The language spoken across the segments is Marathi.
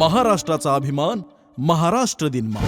महाराष्ट्राचा अभिमान महाराष्ट्र दिनमा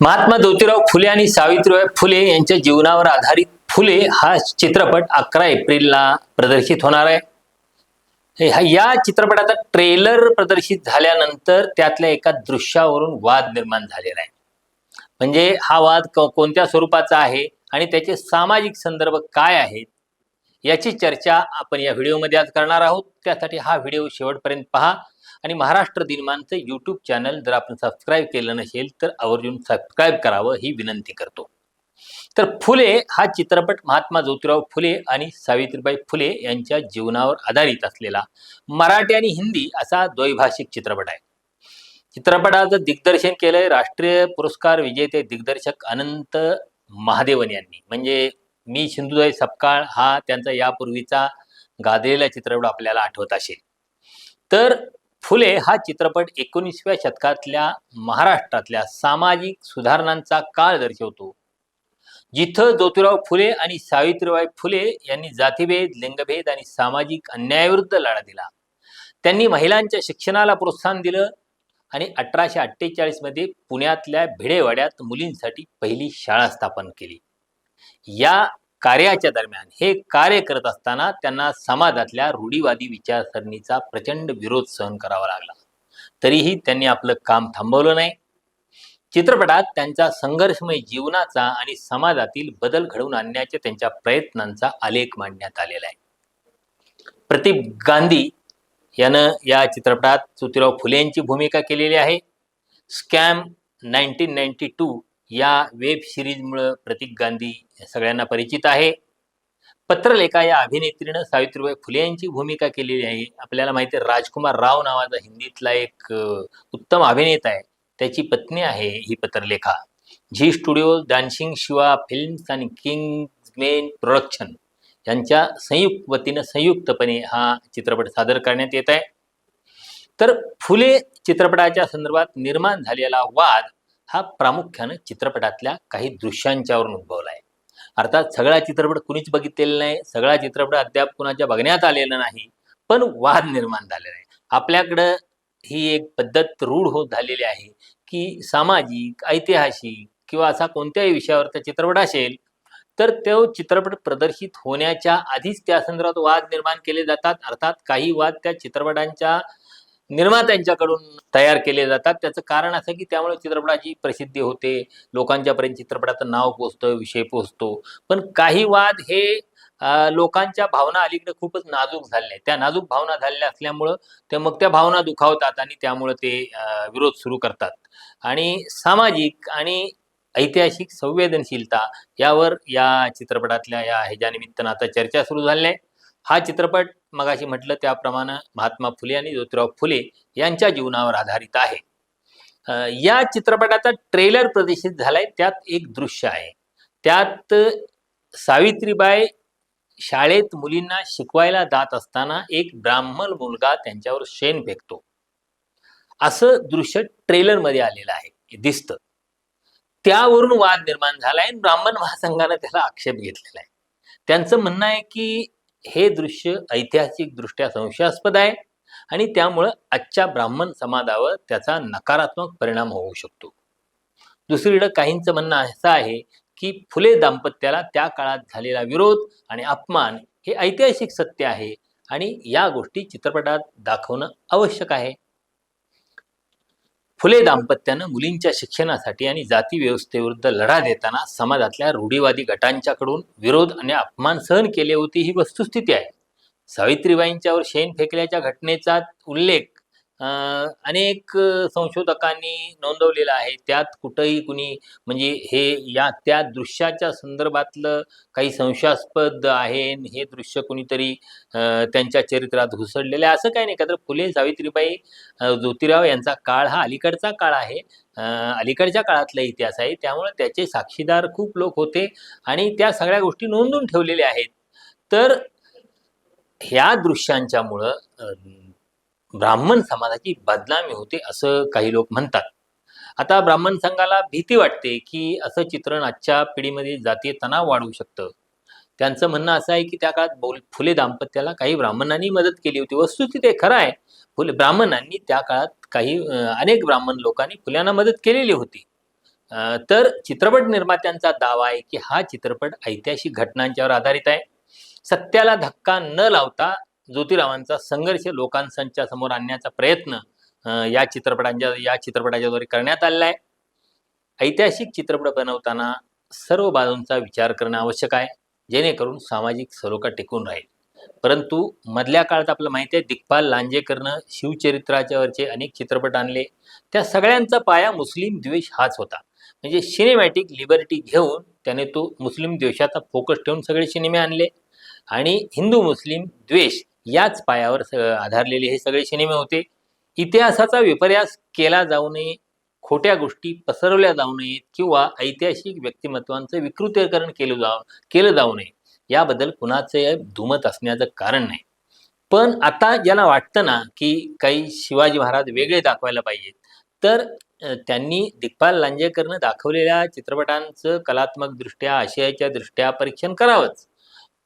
महात्मा ज्योतिराव फुले आणि सावित्रीबाई फुले यांच्या जीवनावर आधारित फुले हा चित्रपट अकरा एप्रिलला प्रदर्शित होणार आहे. या चित्रपटाचा ट्रेलर प्रदर्शित झाल्यानंतर त्यातल्या एका दृश्यावरून वाद निर्माण झालेला आहे. म्हणजे हा वाद कोणत्या स्वरूपाचा आहे? आणि त्याचे सामाजिक संदर्भ काय आहेत याची चर्चा आपण या व्हिडिओमध्ये आज करणार आहोत. त्यासाठी हा व्हिडिओ शेवटपर्यंत पहा. आणि महाराष्ट्र दिनमानचं यूट्यूब चॅनल जर आपण सबस्क्राईब केलं नसेल तर आवर्जून सबस्क्राईब करावं ही विनंती करतो. तर फुले हा चित्रपट महात्मा ज्योतिराव फुले आणि सावित्रीबाई फुले यांच्या जीवनावर आधारित असलेला मराठी आणि हिंदी असा द्वैभाषिक चित्रपट आहे. चित्रपटाचं दिग्दर्शन केलंय राष्ट्रीय पुरस्कार विजेते दिग्दर्शक अनंत महादेवन यांनी. म्हणजे मी सिंधुताई सपकाळ हा त्यांचा यापूर्वीचा गाजलेला चित्रपट आपल्याला आठवत असेल. तर फुले हा चित्रपट एकोणीसव्या शतकातल्या महाराष्ट्रातल्या सामाजिक सुधारणांचा काळ दर्शवतो. जिथं ज्योतिराव फुले आणि सावित्रीबाई फुले यांनी जातीभेद लिंगभेद आणि सामाजिक अन्यायाविरुद्ध लढा दिला. त्यांनी महिलांच्या शिक्षणाला प्रोत्साहन दिलं. आणि अठराशे अठ्ठेचाळीसमध्ये पुण्यातल्या भिडेवाड्यात मुलींसाठी पहिली शाळा स्थापन केली. या कार्याच्या दरम्यान हे कार्य करत असताना त्यांना समाजातल्या रूढीवादी विचारसरणीचा प्रचंड विरोध सहन करावा लागला. तरीही त्यांनी आपलं काम थांबवलं नाही. चित्रपटात त्यांचा संघर्षमय जीवनाचा आणि समाजातील बदल घडवून आणण्याच्या त्यांच्या प्रयत्नांचा आलेख मांडण्यात आलेला आहे. प्रदीप गांधी यानं या चित्रपटात ज्योतिराव फुले यांची भूमिका केलेली आहे. स्कॅम नाईन्टीन नाईन्टी टू या वेब सिरीजमुळं प्रतीक गांधी सगळ्यांना परिचित आहे. पत्रलेखा या अभिनेत्रीनं सावित्रीबाई फुले यांची भूमिका केलेली आहे. आपल्याला माहिती आहे राजकुमार राव नावाचा हिंदीतला एक उत्तम अभिनेता आहे. त्याची पत्नी आहे ही Patralekha. Zee studio dancing Shiva films आणि किंग्समेन प्रोडक्शन. यांच्या संयुक्त वतीनं संयुक्तपणे हा चित्रपट सादर करण्यात येत आहे. तर फुले चित्रपटाच्या संदर्भात निर्माण झालेला वाद हा प्रामुख्यानं चित्रपटातल्या काही दृश्यांच्यावरून उद्भवला आहे. अर्थात सगळा चित्रपट कुणीच बघितलेला नाही सगळा चित्रपट अद्याप कुणाच्या बघण्यात आलेला नाही पण वाद निर्माण झालेला आहे. आपल्याकडं ही एक पद्धत रूढ होत झालेली आहे की सामाजिक ऐतिहासिक किंवा असा कोणत्याही विषयावरचा चित्रपट असेल तर तो चित्रपट प्रदर्शित होण्याच्या आधीच त्या संदर्भात वाद निर्माण केले जातात. अर्थात काही वाद त्या चित्रपटांच्या निर्मात्यांच्याकडून तयार केले जातात. त्याचं कारण असं की त्यामुळे चित्रपटाची प्रसिद्धी होते. लोकांच्यापर्यंत चित्रपटाचं नाव पोचतं विषय पोचतो पण काही वाद हे लोकांच्या भावना अलीकडे खूपच नाजूक झालेल्या त्या नाजूक भावना झालेल्या असल्यामुळं ते मग त्या भावना दुखावतात आणि त्यामुळं ते विरोध सुरू करतात. आणि सामाजिक आणि ऐतिहासिक संवेदनशीलता यावर या चित्रपटातल्या या ह्याच्यानिमित्तानं आता चर्चा सुरू झाली आहे. हा चित्रपट मगाशी म्हटलं त्याप्रमाणे महात्मा फुले आणि ज्योतिराव फुले यांच्या जीवनावर आधारित आहे. या चित्रपटाचा ट्रेलर प्रदर्शित झालाय. त्यात एक दृश्य आहे. त्यात सावित्रीबाई शाळेत मुलींना शिकवायला जात असताना एक ब्राह्मण मुलगा त्यांच्यावर शेण फेकतो. असं दृश्य ट्रेलरमध्ये आलेलं आहे. दिसतं. त्यावरून वाद निर्माण झालाय. आणि ब्राह्मण महासंघानं त्याला आक्षेप घेतलेला आहे. त्यांचं म्हणणं आहे की हे दृश्य ऐतिहासिक दृष्ट्या संशयास्पद आहे. आणि त्यामुळं आजच्या ब्राह्मण समाजावर त्याचा नकारात्मक परिणाम होऊ शकतो. दुसरीकडं काहींचं म्हणणं असं आहे की फुले दाम्पत्याला त्या काळात झालेला विरोध आणि अपमान हे ऐतिहासिक सत्य आहे. आणि या गोष्टी चित्रपटात दाखवणं आवश्यक आहे. फुले दाम्पत्यानं मुलींच्या शिक्षणासाठी आणि जाती व्यवस्थेविरुद्ध लढा देताना समाजातल्या रूढीवादी गटांच्याकडून विरोध आणि अपमान सहन केले होते ही वस्तुस्थिती आहे. सावित्रीबाईंच्यावर शेण फेकल्याच्या घटनेचा उल्लेख अनेक संशोधकांनी नोंदवलेलं आहे. त्यात कुठंही कुणी म्हणजे हे या त्या दृश्याच्या संदर्भातलं काही संशयास्पद आहे हे दृश्य कुणीतरी त्यांच्या चरित्रात घुसडलेलं आहे. असं काही नाही. का तर फुले सावित्रीबाई ज्योतिराव यांचा काळ हा अलीकडचा काळ आहे. अलीकडच्या काळातला इतिहास आहे. त्यामुळे त्याचे साक्षीदार खूप लोक होते आणि त्या सगळ्या गोष्टी नोंदून ठेवलेल्या आहेत. तर ह्या दृश्यांच्यामुळं ब्राह्मण समाजाची बदनामी होते असं काही लोक म्हणतात. आता ब्राह्मण संघाला भीती वाटते की असं चित्रण आजच्या पिढीमध्ये जातीय तणाव वाढवू शकतं. त्यांचं म्हणणं असं आहे की त्या काळात बोल फुले दाम्पत्याला काही ब्राह्मणांनी मदत केली होती. वस्तुस्थिती ते खरं आहे. फुले ब्राह्मणांनी त्या काळात काही अनेक ब्राह्मण लोकांनी फुल्यांना मदत केलेली होती. तर चित्रपट निर्मात्यांचा दावा आहे की हा चित्रपट ऐतिहासिक घटनांच्यावर आधारित आहे. सत्याला धक्का न लावता ज्योतिरावांचा संघर्ष लोकांसंच्या समोर आणण्याचा प्रयत्न या चित्रपटांच्या या चित्रपटाच्याद्वारे करण्यात आलेला आहे. ऐतिहासिक चित्रपट बनवताना सर्व बाजूंचा विचार करणं आवश्यक आहे जेणेकरून सामाजिक सलोखा टिकून राहील. परंतु मधल्या काळात आपलं माहिती आहे दिग्पाल लांजेकरनं शिवचरित्राच्या वरचे अनेक चित्रपट आणले. त्या सगळ्यांचा पाया मुस्लिम द्वेष हाच होता. म्हणजे सिनेमॅटिक लिबर्टी घेऊन त्याने तो मुस्लिम द्वेषाचा फोकस ठेवून सगळे सिनेमे आणले. आणि हिंदू मुस्लिम द्वेष याच पायावर स- आधारलेले हे सगळे सिनेमे होते. इतिहासाचा विपर्यास केला जाऊ नये खोट्या गोष्टी पसरवल्या जाऊ नयेत किंवा ऐतिहासिक व्यक्तिमत्वांचं विकृतीकरण केलं जाव केलं जाऊ नये याबद्दल कुणाचं धुमत असण्याचं कारण नाही. पण आता ज्याला वाटतं ना की काही शिवाजी महाराज वेगळे दाखवायला पाहिजेत तर त्यांनी दिग्पाल लांजेकरनं दाखवलेल्या चित्रपटांचं कलात्मकदृष्ट्या आशयाच्या दृष्ट्या परीक्षण करावंच.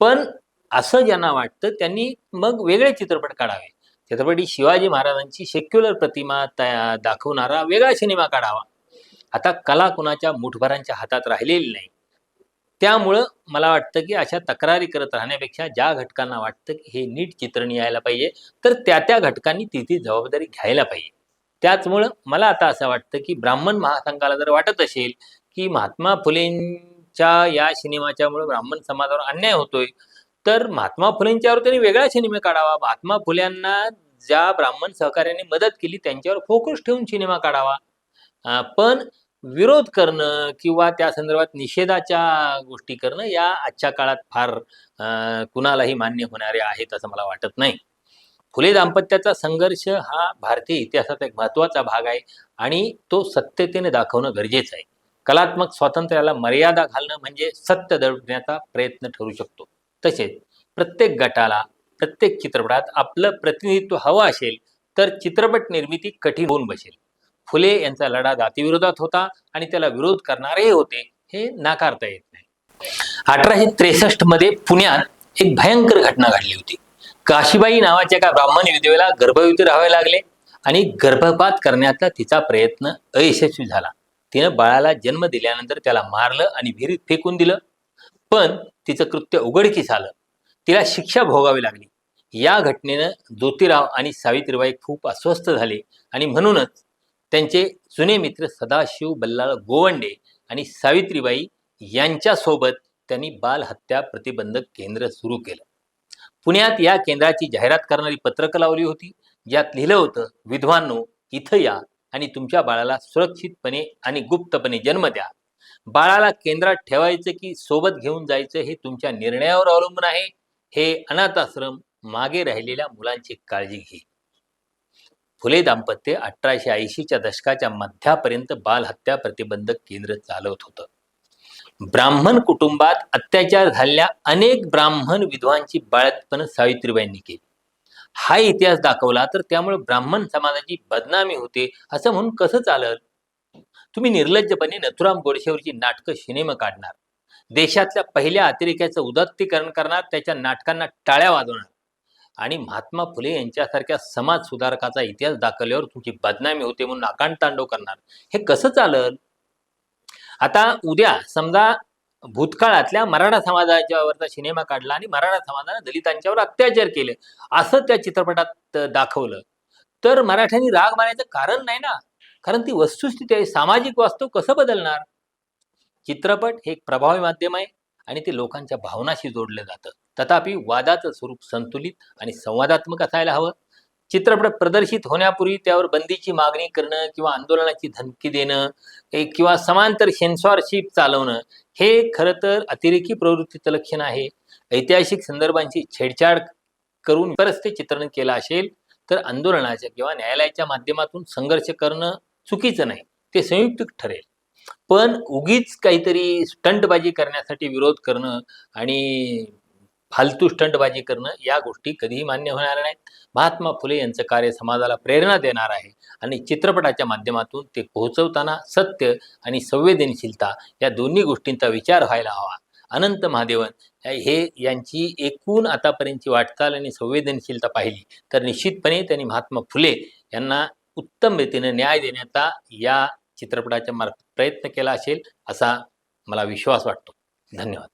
पण असं ज्यांना वाटतं त्यांनी मग वेगळे चित्रपट काढावे. छत्रपती शिवाजी महाराजांची सेक्युलर प्रतिमा दाखवणारा वेगळा सिनेमा काढावा. आता कला कुणाच्या मुठभरांच्या हातात राहिलेली नाही. त्यामुळं मला वाटतं की अशा तक्रारी करत राहण्यापेक्षा ज्या घटकांना वाटतं की हे नीट चित्रण यायला पाहिजे तर त्या त्या घटकांनी ती ती जबाबदारी घ्यायला पाहिजे. त्याचमुळं मला आता असं वाटतं की ब्राह्मण महासंघाला जर वाटत असेल की महात्मा फुलेंच्या या सिनेमाच्यामुळे ब्राह्मण समाजावर अन्याय होतोय तर महात्मा फुलेंच्यावर त्यांनी वेगळा सिनेमा काढावा. महात्मा फुल्यांना ज्या ब्राह्मण सहकार्याने मदत केली त्यांच्यावर फोकस ठेवून सिनेमा काढावा. पण विरोध करणं किंवा त्या संदर्भात निषेधाच्या गोष्टी करणं या आजच्या काळात फार अं, कुणालाही मान्य होणारे आहेत असं मला वाटत नाही. फुले दाम्पत्याचा संघर्ष हा भारतीय इतिहासाचा एक महत्त्वाचा भाग आहे आणि तो सत्यतेने दाखवणं गरजेचं आहे. कलात्मक स्वातंत्र्याला मर्यादा घालणं म्हणजे सत्य दडण्याचा प्रयत्न ठरू शकतो. तसेच प्रत्येक गटाला प्रत्येक चित्रपटात आपलं प्रतिनिधित्व हवं असेल तर चित्रपट निर्मिती कठीण होऊन बसेल. फुले यांचा लढा जातीविरोधात होता आणि त्याला विरोध करणारेही होते हे नाकारता येत नाही. अठराशे त्रेसष्टमध्ये पुण्यात एक भयंकर घटना घडली होती. काशीबाई नावाच्या एका ब्राह्मण विधवेला गर्भवती राहावे लागले आणि गर्भपात करण्याचा तिचा प्रयत्न अयशस्वी झाला. तिनं बाळाला जन्म दिल्यानंतर त्याला मारलं आणि विहिरीत फेकून दिलं. पण तिचं कृत्य उघडकीस आलं. तिला शिक्षा भोगावी लागली. या घटनेनं ज्योतिराव आणि सावित्रीबाई खूप अस्वस्थ झाले आणि म्हणूनच त्यांचे जुने मित्र सदाशिव बल्लाळ गोवंडे आणि सावित्रीबाई यांच्यासोबत त्यांनी बालहत्या प्रतिबंधक केंद्र सुरू केलं. पुण्यात या केंद्राची जाहिरात करणारी पत्रकं लावली होती. ज्यात लिहिलं होतं विधवांनो हो, इथं या आणि तुमच्या बाळाला सुरक्षितपणे आणि गुप्तपणे जन्म द्या. बाळाला केंद्रात ठेवायचं की सोबत घेऊन जायचं हे तुमच्या निर्णयावर अवलंबून आहे. हे अनाथाश्रम मागे राहिलेल्या मुलांची काळजी घे. फुले दाम्पत्य अठराशे ऐंशीच्या दशकाच्या मध्यापर्यंत बालहत्या प्रतिबंधक केंद्र चालवत होतं. ब्राह्मण कुटुंबात अत्याचार झालेल्या अनेक ब्राह्मण विधवांची बाळतपण सावित्रीबाईंनी केली. हा इतिहास दाखवला तर त्यामुळे ब्राह्मण समाजाची बदनामी होते असं म्हणून कसं चालल तुम्ही निर्लज्जपणे नथुराम गोडशेवरची नाटकं सिनेमा काढणार. देशातल्या पहिल्या अतिरेक्याचं उदात्तीकरण करणार त्याच्या नाटकांना टाळ्या वाजवणार. आणि महात्मा फुले यांच्यासारख्या समाज सुधारकाचा इतिहास दाखवल्यावर तुमची बदनामी होते म्हणून आकांड तांडव करणार. हे कसं चालल? आता उद्या समजा भूतकाळातल्या मराठा समाजाच्यावरचा सिनेमा काढला आणि मराठा समाजानं दलितांच्यावर अत्याचार केले असं त्या चित्रपटात दाखवलं. तर मराठ्यांनी राग मानायचं कारण नाही ना? कारण ती वस्तुस्थिती आहे सामाजिक वास्तव कसं बदलणार? चित्रपट हे एक प्रभावी माध्यम आहे आणि ते लोकांच्या भावनाशी जोडलं जातं. तथापि वादाचं स्वरूप संतुलित आणि संवादात्मक असायला हवं. चित्रपट प्रदर्शित होण्यापूर्वी त्यावर बंदीची मागणी करणं किंवा आंदोलनाची धमकी देणं किंवा समांतर सेन्सॉरशिप चालवणं हे खरं तर अतिरेकी प्रवृत्तीचं लक्षण आहे. ऐतिहासिक संदर्भांची छेडछाड करून परस्ते चित्रण केलं असेल तर आंदोलनाच्या किंवा न्यायालयाच्या माध्यमातून संघर्ष करणं चुकीचं नाही ते संयुक्त ठरेल. पण उगीच काहीतरी स्टंटबाजी करण्यासाठी विरोध करणं आणि फालतू स्टंटबाजी करणं या गोष्टी कधीही मान्य होणार नाहीत. महात्मा फुले यांचं कार्य समाजाला प्रेरणा देणार आहे आणि चित्रपटाच्या माध्यमातून ते पोहोचवताना सत्य आणि संवेदनशीलता या दोन्ही गोष्टींचा विचार व्हायला हवा. अनंत महादेवन हे यांची एकूण आतापर्यंतची वाटचाल आणि संवेदनशीलता पाहिली तर निश्चितपणे त्यांनी महात्मा फुले यांना उत्तम रीतीने न्याय देण्याचा या चित्रपटाच्या मार्फत प्रयत्न केला असेल असा मला विश्वास वाटतो. धन्यवाद.